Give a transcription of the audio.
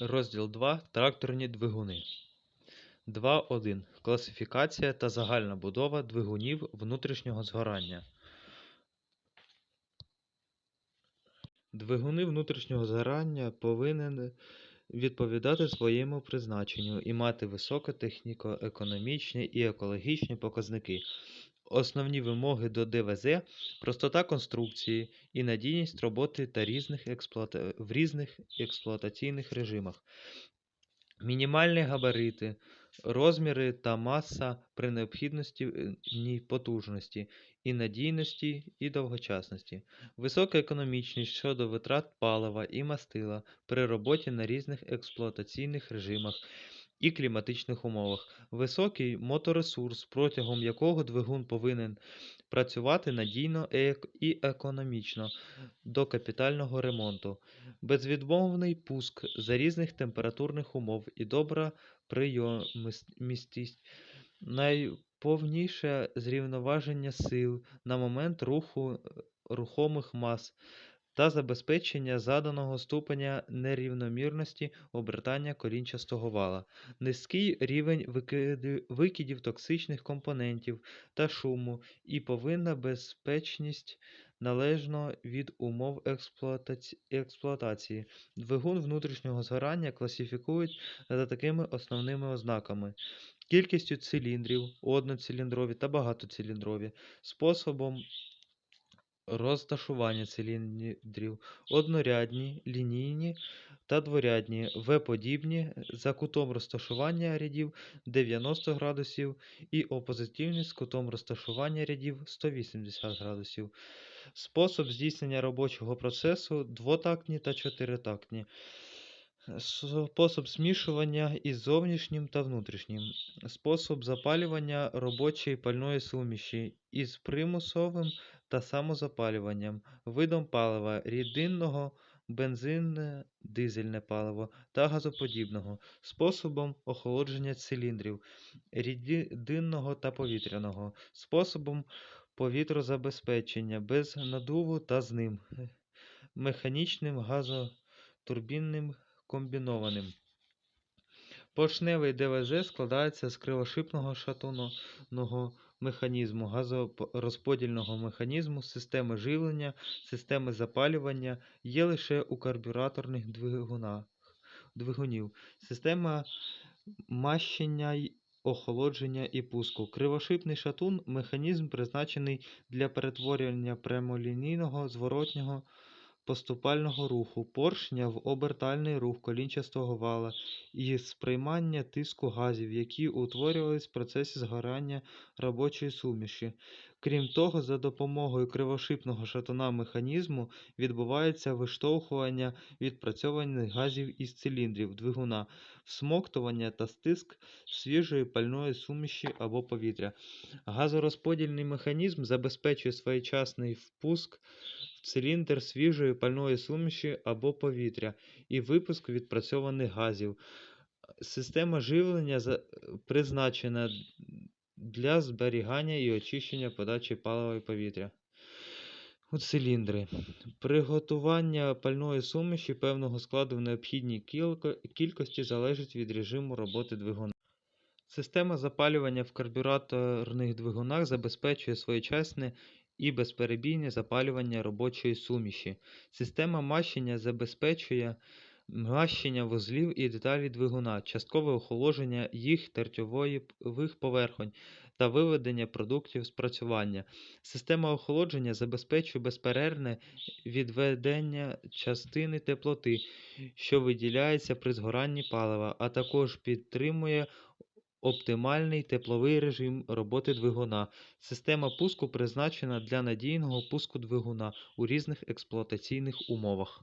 Розділ 2. Тракторні двигуни. 2.1. Класифікація та загальна будова двигунів внутрішнього згорання. Двигуни внутрішнього згорання повинен відповідати своєму призначенню і мати високі техніко-економічні і екологічні показники. Основні вимоги до ДВЗ – простота конструкції і надійність роботи та різних експлуата... в різних експлуатаційних режимах. Мінімальні габарити, розміри та маса при необхідності е, потужності і надійності і довгочасності. Висока економічність щодо витрат палива і мастила при роботі на різних експлуатаційних режимах і кліматичних умовах. Високий моторесурс, протягом якого двигун повинен працювати надійно і економічно до капітального ремонту. Безвідмовний пуск за різних температурних умов і добра прийомистість, найповніше зрівноваження сил на момент руху рухомих мас та забезпечення заданого ступеня нерівномірності обертання колінчастого вала, низький рівень викидів токсичних компонентів та шуму і повинна безпечність належно від умов експлуатації. Двигун внутрішнього згорання класифікують за такими основними ознаками: кількістю циліндрів, одноциліндрові та багатоциліндрові, способом розташування циліндрів, однорядні, лінійні та дворядні, В-подібні, за кутом розташування рядів 90 градусів і опозитивні з кутом розташування рядів 180 градусів. Спосіб здійснення робочого процесу двотактні та чотиритактні. Спосіб змішування із зовнішнім та внутрішнім. Спосіб запалювання робочої пальної суміші із примусовим та самозапалюванням, видом палива рідинного, бензинне, дизельне паливо та газоподібного, способом охолодження циліндрів рідинного та повітряного, способом повітрозабезпечення без надуву та з ним, механічним газотурбінним комбінованим. Поршневий ДВЗ складається з кривошипного шатунного механізму, газорозподільного механізму, системи живлення, системи запалювання є лише у карбюраторних двигунах, двигунів. Система мащення охолодження і пуску. Кривошипний шатун механізм призначений для перетворення прямолінійного зворотнього поступального руху поршня в обертальний рух колінчастого вала і сприймання тиску газів, які утворювались в процесі згорання робочої суміші. Крім того, за допомогою кривошипного шатуна механізму відбувається виштовхування відпрацьованих газів із циліндрів двигуна, всмоктування та стиск свіжої пальної суміші або повітря. Газорозподільний механізм забезпечує своєчасний впуск в циліндр свіжої пальної суміші або повітря і випуск відпрацьованих газів. Система живлення призначена для зберігання і очищення подачі палива і повітря. У циліндри. Приготування пальної суміші певного складу в необхідній кількості залежить від режиму роботи двигуна. Система запалювання в карбюраторних двигунах забезпечує своєчасне і безперебійне запалювання робочої суміші. Система мащення забезпечує мащення вузлів і деталей двигуна, часткове охолодження їх тертьових поверхонь та виведення продуктів спрацювання. Система охолодження забезпечує безперервне відведення частини теплоти, що виділяється при згоранні палива, а також підтримує оптимальний тепловий режим роботи двигуна. Система пуску призначена для надійного пуску двигуна у різних експлуатаційних умовах.